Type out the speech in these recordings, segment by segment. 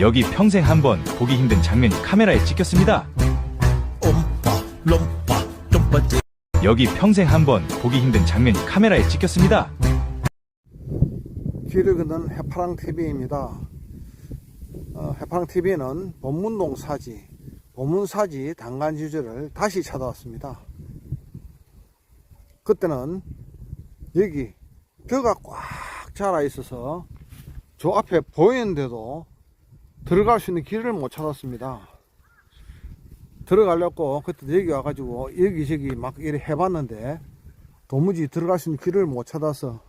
여기 평생 한 번 보기 힘든 장면이 카메라에 찍혔습니다. 여기 평생 한 번 보기 힘든 장면이 카메라에 찍혔습니다. 길을 걷는 해파랑 TV입니다. 어, 해파랑 TV는 본문동 사지, 본문 사지 당간 주제를 다시 찾아왔습니다. 그때는 여기 벼가 꽉 자라 있어서 저 앞에 보이는데도 들어갈 수 있는 길을 못 찾았습니다. 들어가려고 그때 여기 와가지고 여기저기 막 이렇게 해봤는데 도무지 들어갈 수 있는 길을 못 찾아서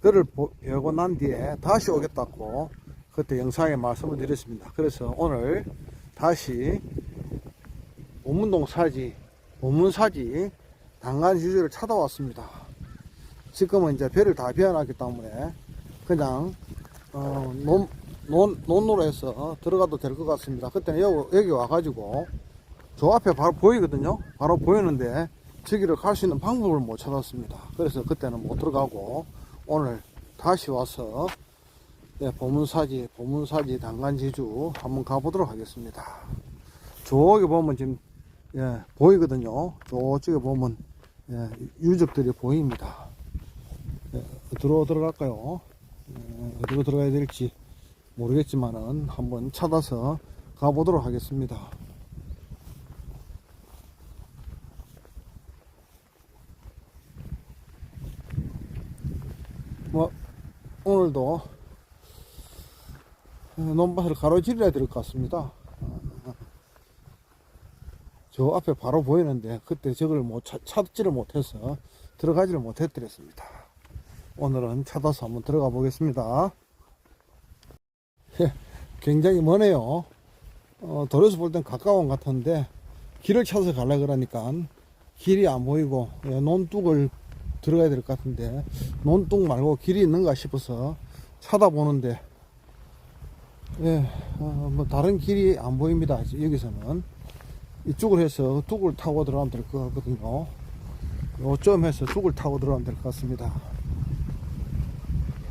그를 열고 난 뒤에 다시 오겠다고 그때 영상에 말씀을 드렸습니다. 그래서 오늘 다시 오문동 사지, 오문사지 당간 주주를 찾아왔습니다. 지금은 이제 배를 다 비워놨기 때문에 그냥 어, 논, 논, 논으로 해서 들어가도 될 것 같습니다. 그때는 여기, 여기 와가지고 저 앞에 바로 보이거든요. 바로 보이는데 저기를 갈 수 있는 방법을 못 찾았습니다. 그래서 그때는 못 들어가고 오늘 다시 와서 네, 보문사지, 보문사지 당간지주 한번 가보도록 하겠습니다. 저기 보면 지금 예, 보이거든요. 저쪽에 보면 예, 유적들이 보입니다. 예, 어디로 들어갈까요? 예, 어디로 들어가야 될지 모르겠지만은 한번 찾아서 가보도록 하겠습니다. 뭐 오늘도 논밭을 가로질러야 될 것 같습니다. 저 앞에 바로 보이는데 그때 저걸 못 찾, 찾지를 못해서 들어가지를 못했더랬습니다. 오늘은 찾아서 한번 들어가 보겠습니다. 예, 굉장히 머네요. 어, 도로에서 볼 땐 가까운 것 같은데 길을 찾아서 가려 그러니까 길이 안 보이고 예, 논둑을 들어가야 될 것 같은데 논둑 말고 길이 있는가 싶어서 찾아보는데 예, 어, 뭐 다른 길이 안 보입니다. 여기서는 이쪽으로 해서 둑을 타고 들어가면 될 것 같거든요. 요점 해서 둑을 타고 들어가면 될 것 같습니다.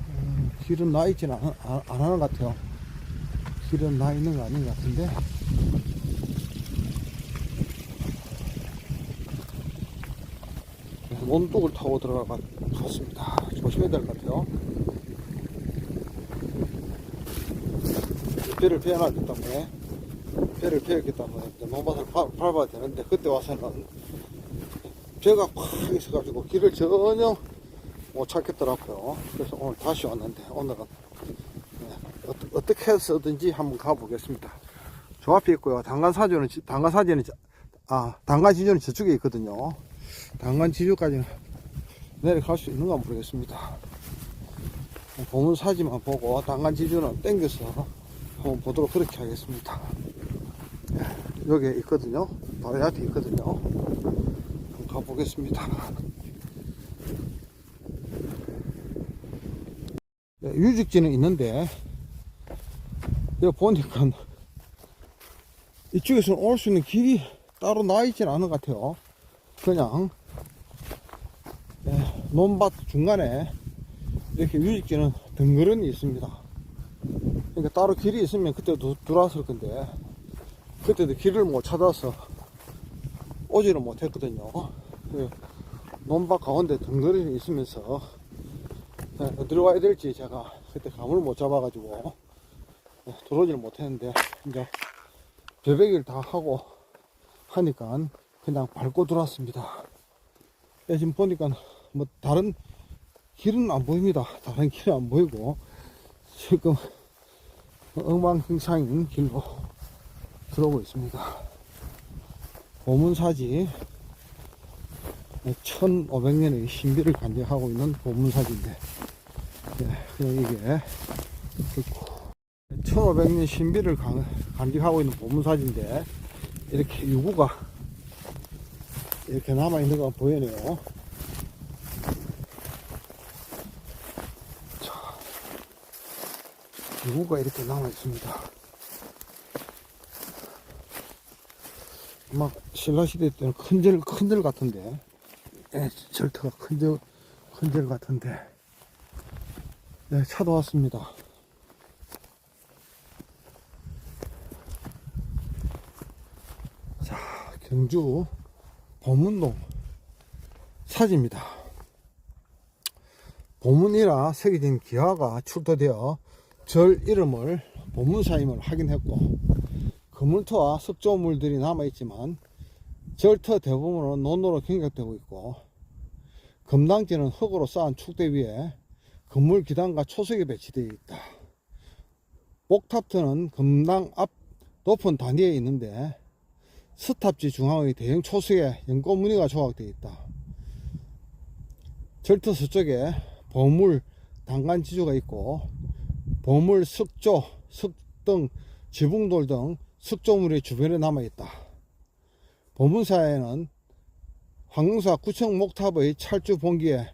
음, 길은 나 있지는 않, 안, 안 하는 것 같아요. 길은 나 있는 거 아닌 것 같은데. 논둑을 타고 들어가가 좋습니다. 조심해야 될 것 같아요. 배를 베어놨기 때문에 배를 베었기 때문에 논밭을 밟- 밟아야 되는데 그때 와서는 배가 꽉 있어가지고 길을 전혀 못 찾겠더라고요. 그래서 오늘 다시 왔는데 오늘은 네, 어, 떻게 해서든지 한번 가보겠습니다. 저 앞에 있고요. 당간사지는 저- 아 당간지주는 저쪽에 있거든요. 당간지주까지는 내려갈 수 있는가 모르겠습니다. 보문 사지만 보고 당간지주는 땡겨서 한번 보도록 그렇게 하겠습니다. 여기 있거든요. 바로 앞에 있거든요. 한번 가보겠습니다. 네, 유적지는 있는데 여기 보니까 이쪽에서 올 수 있는 길이 따로 나 있지는 않은 것 같아요. 그냥 네, 논밭 중간에 이렇게 유적지는 덩그러니 있습니다. 그러니까 따로 길이 있으면 그때도 들어왔을 건데 그때도 길을 못 찾아서 오지를 못했거든요. 그 논밭 가운데 덩그러니 있으면서 네, 어디로 가야 될지 제가 그때 감을 못 잡아가지고 네, 들어오지를 못했는데 이제 배배기를 다 하고 하니까 그냥 밟고 들어왔습니다. 네, 지금 보니까 뭐 다른 길은 안 보입니다. 다른 길은 안 보이고 지금 엉망진창인 길로 들어오고 있습니다. 보문사지 1500년의 신비를 간직하고 있는 보문사지인데 네, 그냥 이게 1500년 신비를 간- 간직하고 있는 보문사지인데 이렇게 유구가 이렇게 남아있는 거 보이네요. 유구가 이렇게 남아 있습니다. 막 신라시대 때는 큰절 큰절 같은데, 예, 절터가 큰절 큰절 같은데, 네, 찾아왔습니다. 자, 경주 보문동 사지입니다. 보문이라 새겨진 기와가 출토되어 절 이름을 보문사임을 확인했고 그물터와 석조물들이 남아있지만 절터 대부분은 논으로 경작되고 있고 금당지는 흙으로 쌓은 축대 위에 건물 기단과 초석이 배치되어 있다. 목탑터는 금당 앞 높은 단위에 있는데 스탑지 중앙의 대형 초석에 연꽃 무늬가 조각되어 있다. 절터 서쪽에 보물 단간 지주가 있고 보물 석조, 석등, 지붕돌 등 석조물이 주변에 남아 있다. 보문사에는 황릉사 구청 목탑의 철주 봉기에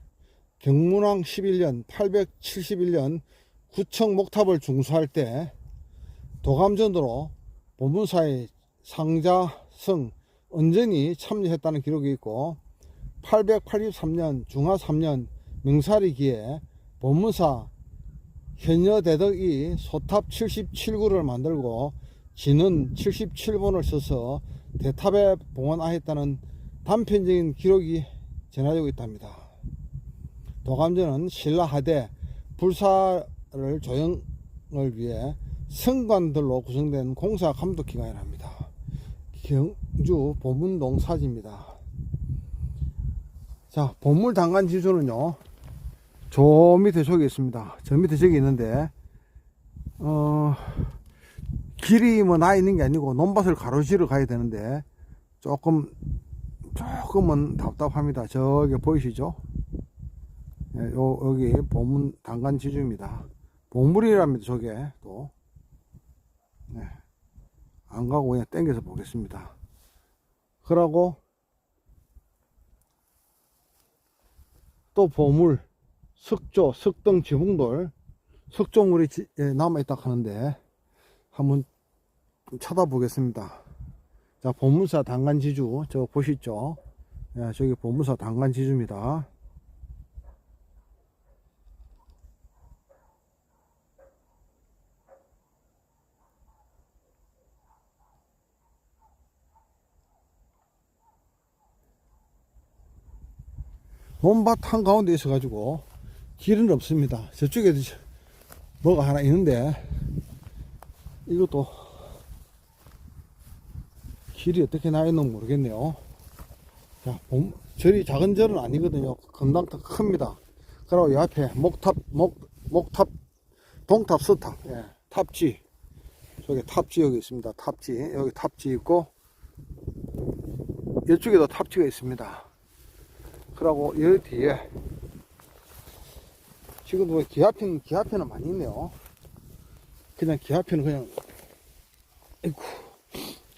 경문왕 11년 871년 구청 목탑을 중수할 때 도감전으로 보문사의 상자 성 은전이 참여했다는 기록이 있고 883년 중하 3년 명살이기에 본문사 현여대덕이 소탑 77구를 만들고 진은 77번을 써서 대탑에 봉헌하였다는 단편적인 기록이 전해지고 있답니다. 도감전은 신라 하대 불사를 조영을 위해 성관들로 구성된 공사 감독 기관이랍니다. 경주 보문동 사지입니다. 자, 보물 단간 지수는요, 저 밑에 저기 있습니다. 저 밑에 저기 있는데, 어, 길이 뭐 나 있는 게 아니고 논밭을 가로지르 가야 되는데, 조금, 조금은 답답합니다. 저기 보이시죠? 예, 요, 여기 보문 단간 지주입니다. 보물이랍니다, 저게 또. 네. 안 가고 그냥 땡겨서 보겠습니다. 그러고 또 보물, 석조, 석등, 지붕돌, 석조물이 지- 예, 남아있다 하는데 한번 좀 찾아보겠습니다. 자, 보문사 단간지주, 저 보시죠? 예, 저기 보문사 단간지주입니다. 논밭 한가운데 있어가지고 길은 없습니다. 저쪽에도 저- 뭐가 하나 있는데 이것도 길이 어떻게 나 있는지 모르겠네요. 자, 봄, 절이 작은 절은 아니거든요. 금당도 큽니다. 그리고 이 앞에 목탑, 목, 목탑, 동탑, 서탑, 예, 탑지. 저기 탑지 여기 있습니다. 탑지. 여기 탑지 있고, 이쪽에도 탑지가 있습니다. 그러고 여기 뒤에 지금 뭐 기아편 기아편은 많이 있네요. 그냥 기아편은 그냥 아이고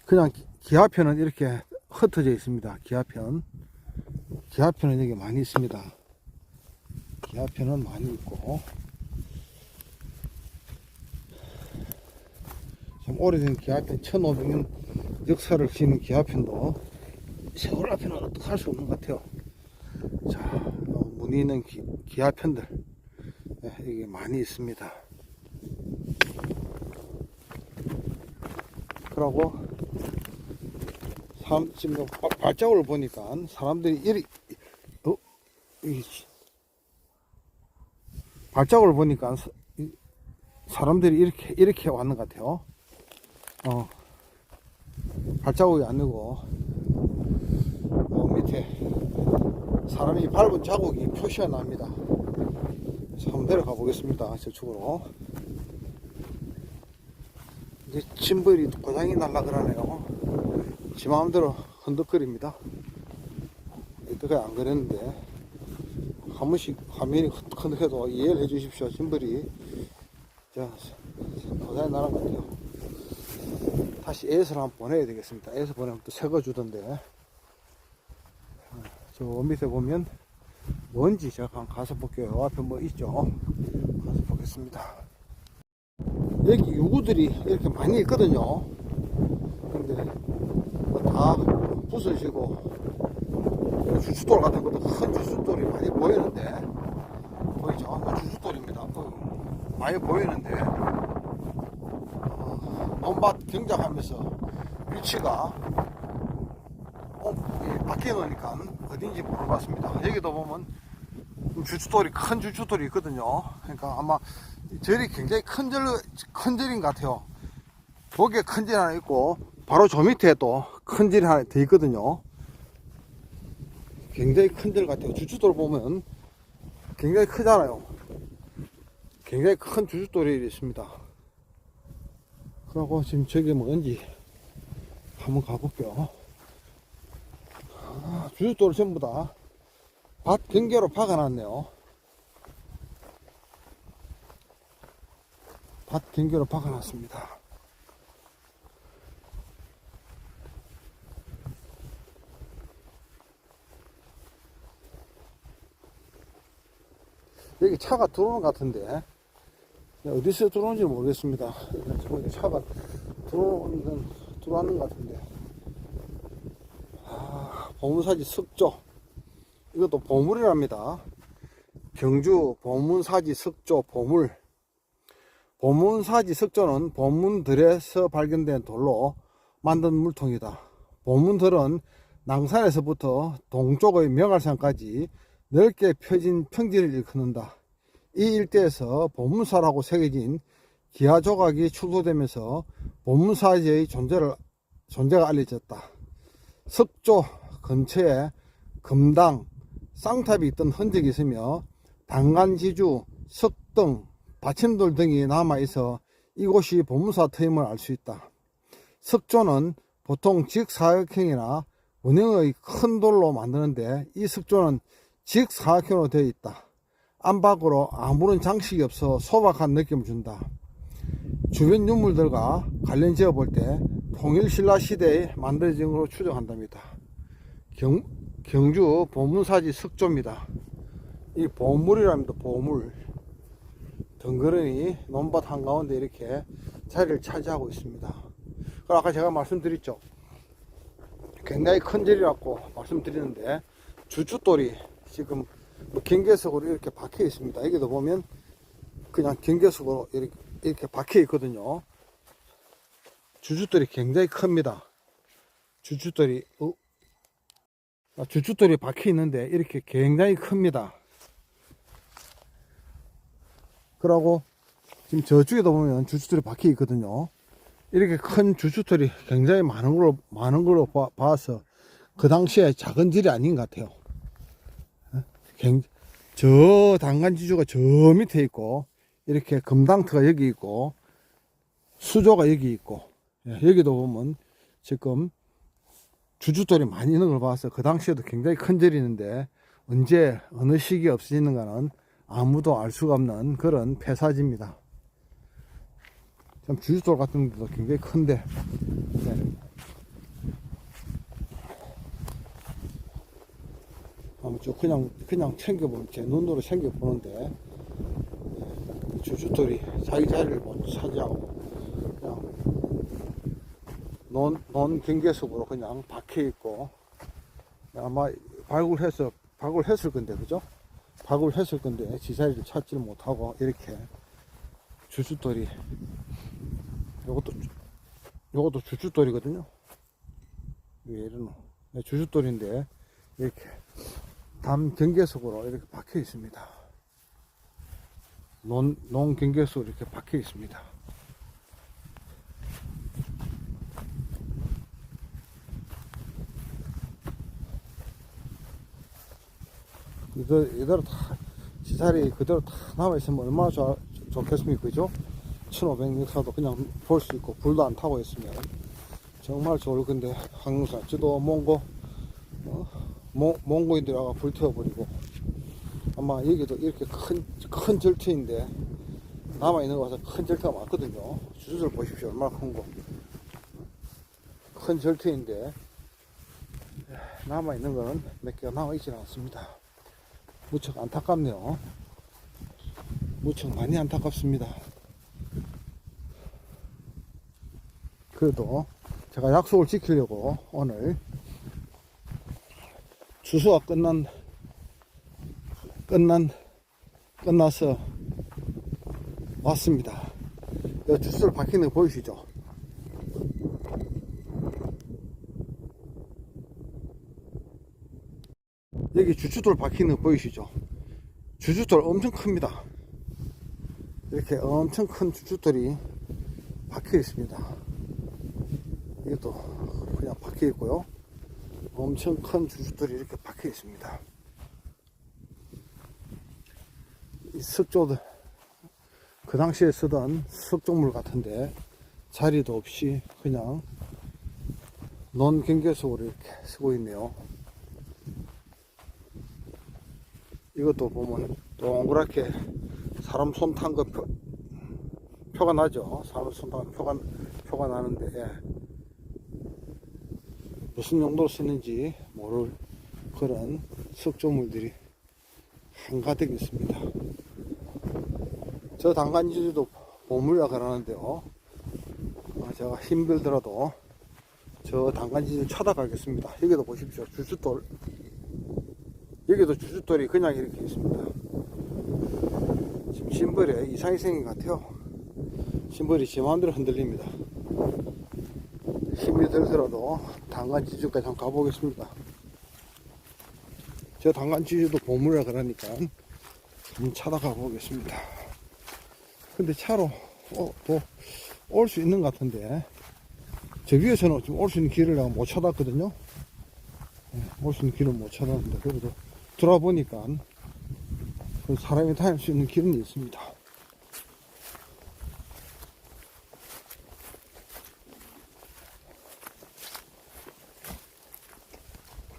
그냥 기- 기아편은 이렇게 흩어져 있습니다. 기아편 기아편은 여기 많이 있습니다. 기아편은 많이 있고 좀 오래된 기아편 1500년 역사를 지닌 기아편도 세월 앞에는 어떻게 할수 없는 것 같아요. 자, 어, 무늬 있는 기, 기아 편들 예, 이게 많이 있습니다. 그러고 사람 지금 바- 발자국을 보니까 사람들이 이리 어, 이, 발자국을 보니까 사람들이 이렇게 이렇게 왔는 것 같아요. 어, 발자국이 아니고 어, 밑에 사람이 밟은 자국이 표시가 납니다. 한번 내려가 보겠습니다. 저쪽으로. 이제 짐벌이 고장이 날라 그러네요. 지 마음대로 흔들거립니다. 이때까지 안 그랬는데, 한 번씩 화면이 흔들해도 이해를 해 주십시오. 짐벌이. 자, 고장이 나는 것 같아요. 다시 애에서 한번 보내야 되겠습니다. 애에서 보내면 또 새거 주던데. 저 밑에 보면 뭔지 제가 한번 가서 볼게요. 요 앞에 뭐 있죠? 가서 보겠습니다. 여기 유구들이 이렇게 많이 있거든요. 근데 뭐 다 부서지고 주춧돌 같은 것도 큰 주춧돌이 많이 보이는데 보이죠? 뭐 주춧돌입니다. 어, 많이 보이는데 어, 논밭 경작하면서 위치가 어, 바뀌어 놓으니까 어딘지 모르겠습니다. 여기도 보면 주춧돌이 큰 주춧돌이 있거든요. 그러니까 아마 절이 굉장히 큰 절, 큰 절인 것 같아요. 거기에 큰 절 하나 있고 바로 저 밑에 또 큰 절이 하나 더 있거든요. 굉장히 큰 절 같아요. 주춧돌 보면 굉장히 크잖아요. 굉장히 큰 주춧돌이 있습니다. 그리고 지금 저기 뭔지 한번 가볼게요. 아, 주춧돌을 전부 다밭 경계로 박아놨네요. 밭 경계로 박아놨습니다. 여기 차가 들어오는 것 같은데 어디서 들어오는지 모르겠습니다. 차가 들어오는 건 들어왔는 것 같은데 아, 보문사지 석조 이것도 보물이랍니다. 경주 보문사지 석조 보물 보문사지 석조는 보문들에서 발견된 돌로 만든 물통이다. 보문들은 낭산에서부터 동쪽의 명알산까지 넓게 펴진 평지를 일컫는다. 이 일대에서 보문사라고 새겨진 기하 조각이 출토되면서 보문사지의 존재를 존재가 알려졌다. 석조 근처에 금당, 쌍탑이 있던 흔적이 있으며 당간지주, 석등, 받침돌 등이 남아있어 이곳이 보문사 터임을 알 수 있다. 석조는 보통 직사각형이나 원형의 큰 돌로 만드는데 이 석조는 직사각형으로 되어 있다. 안팎으로 아무런 장식이 없어 소박한 느낌을 준다. 주변 유물들과 관련 지어 볼 때 통일신라 시대에 만들어진 것으로 추정한답니다. 경, 경주 보문사지 석조입니다. 이 보물이랍니다. 보물. 덩그러니 논밭 한가운데 이렇게 자리를 차지하고 있습니다. 아까 제가 말씀드렸죠. 굉장히 큰 절이라고 말씀드리는데 주춧돌이 지금 뭐 경계석으로 이렇게 박혀 있습니다. 여기도 보면 그냥 경계석으로 이렇게, 이렇게 박혀 있거든요. 주춧돌이 굉장히 큽니다. 주춧돌이 어? 아, 주춧돌이 박혀 있는데 이렇게 굉장히 큽니다. 그러고 지금 저쪽에도 보면 주춧돌이 박혀 있거든요. 이렇게 큰 주춧돌이 굉장히 많은 걸로 많은 걸로 봐, 봐서 그 당시에 작은 질이 아닌 것 같아요. 저 단간지주가 저 밑에 있고 이렇게 금당트가 여기 있고 수조가 여기 있고 예, 여기도 보면 지금 주춧돌이 많이 있는 걸 봐서 그 당시에도 굉장히 큰 절이 있는데 언제 어느 시기에 없어지는가는 아무도 알 수가 없는 그런 폐사지입니다. 참 주춧돌 같은 것도 굉장히 큰데 네. 아무튼 그냥 그냥 챙겨보면 제 눈으로 챙겨보는데 네. 주춧돌이 자기 자리를 못 차지하고 그냥 논, 논 경계석으로 그냥 박혀 있고 아마 발굴해서 발굴했을 건데 그죠? 발굴했을 건데 지자리를 찾지 못하고 이렇게 주춧돌이 요것도 요것도 주춧돌이거든요. 왜 이러노? 네, 주춧돌인데 이렇게 담 경계석으로 이렇게 박혀 있습니다. 논, 논 경계석으로 이렇게 박혀 있습니다. 이거, 이대로 다, 지살이 그대로 다 남아있으면 얼마나 좋, 좋겠습니까? 그죠? 1500m도 그냥 볼 수 있고, 불도 안 타고 있으면 정말 좋을 건데, 항상 지도 몽고, 어? 몽, 몽고인들이 와가 불태워버리고, 아마 여기도 이렇게 큰, 큰 절터인데, 남아있는 거 봐서 큰 절터가 많거든요. 주소를 보십시오. 얼마나 큰 거. 큰 절터인데, 남아있는 거는 몇 개가 남아있지 않습니다. 무척 안타깝네요. 무척 많이 안타깝습니다. 그래도 제가 약속을 지키려고 오늘 주소가 끝난 끝난 끝나서 왔습니다. 이 주소를 박히는 거 보이시죠? 여기 주춧돌 박히는 거 보이시죠? 주춧돌 엄청 큽니다. 이렇게 엄청 큰 주춧돌이 박혀 있습니다. 이것도 그냥 박혀 있고요. 엄청 큰 주춧돌이 이렇게 박혀 있습니다. 이 석조들, 그 당시에 쓰던 석조물 같은데 자리도 없이 그냥 논 경계석으로 이렇게 쓰고 있네요. 이것도 보면 동그랗게 사람 손 탄 거 표, 표가 나죠. 사람 손 탄 표가, 표가 나는데, 예. 무슨 용도로 쓰는지 모를 그런 석조물들이 한가득 있습니다. 저 당간지도 보물이라 그러는데요. 어, 제가 힘들더라도 저 당간지를 찾아가겠습니다. 여기도 보십시오. 주춧돌. 여기도 주춧돌이 그냥 이렇게 있습니다. 지금 심벌에 이상이 생긴 것 같아요. 심벌이 지 마음대로 흔들립니다. 힘이 들더라도 당간 지주까지 한번 가보겠습니다. 저 당간 지주도 보물이라 그러니까 한번 찾아가 보겠습니다. 근데 차로 어, 또올 수 있는 것 같은데 저 위에서는 지금 올수 있는 길을 내가 못 찾았거든요. 올 수 있는 길을 못 찾았는데 그래도 돌아보니까 그 사람이 다닐 수 있는 길은 있습니다.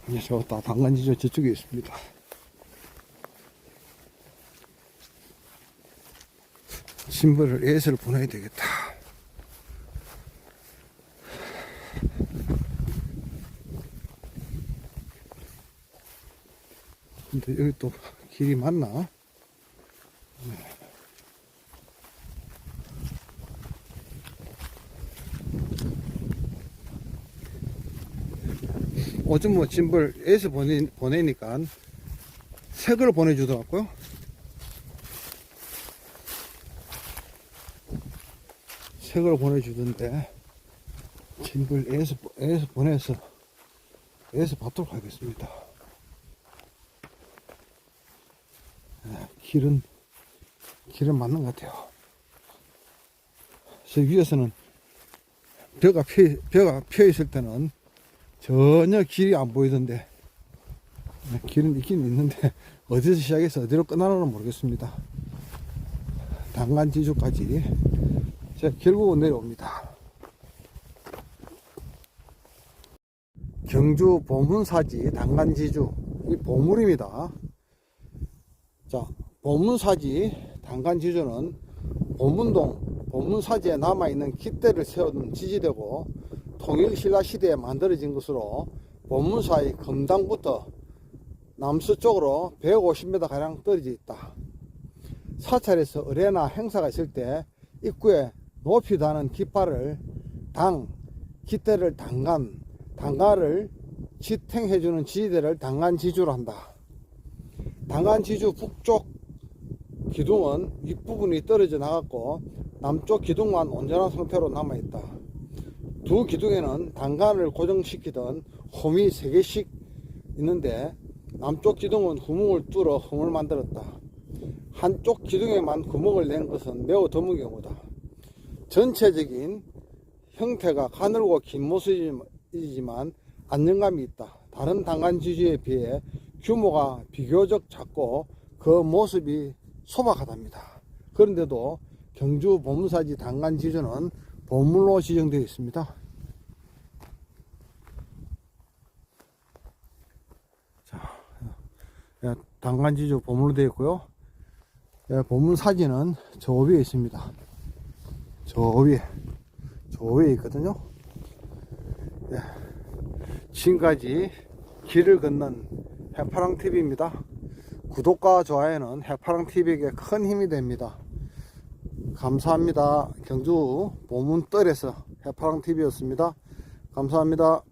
이제 저다 당간지조 저쪽에 있습니다. 신부를 예서를 보내야 되겠다. 근데 여기 또 길이 맞나? 어좀 뭐 짐벌 에서 보내, 보내니까 색을 보내주더라고요. 색을 보내주던데 짐벌 에서, 에서 보내서 에서 받도록 하겠습니다. 아, 길은 길은 맞는 것 같아요. 저 위에서는 벼가 펴, 벼가 펴 있을 때는 전혀 길이 안 보이던데 네, 길은 있긴 있는데 어디서 시작해서 어디로 끝나는지 모르겠습니다. 당간 지주까지 제가 결국은 내려옵니다. 경주 보문사지 당간지주 이 보물입니다. 자, 보문사지 당간지주는 보문동 보문사지에 남아있는 깃대를 세우는 지지되고 통일신라 시대에 만들어진 것으로 보문사의 금당부터 남서쪽으로 150m 가량 떨어져 있다. 사찰에서 의뢰나 행사가 있을 때 입구에 높이 다는 깃발을 당, 깃대를 당간, 당가를 지탱해주는 지지대를 당간 지주로 한다. 당간지주 북쪽 기둥은 윗부분이 떨어져 나갔고 남쪽 기둥만 온전한 상태로 남아있다. 두 기둥에는 단간을 고정시키던 홈이 3개씩 있는데 남쪽 기둥은 구멍을 뚫어 홈을 만들었다. 한쪽 기둥에만 구멍을 낸 것은 매우 드문 경우다. 전체적인 형태가 가늘고 긴 모습이지만 안정감이 있다. 다른 단간 지주에 비해 규모가 비교적 작고 그 모습이 소박하답니다. 그런데도 경주 보문사지 단간지주는 보물로 지정되어 있습니다. 자, 예, 단간지주 보물로 되어 있고요. 예, 사진은 저 위에 있습니다. 저 위에, 저 위에 있거든요. 예, 지금까지 길을 걷는 해파랑TV입니다. 구독과 좋아요는 해파랑TV에게 큰 힘이 됩니다. 감사합니다. 경주 보문떨에서 해파랑TV였습니다. 감사합니다.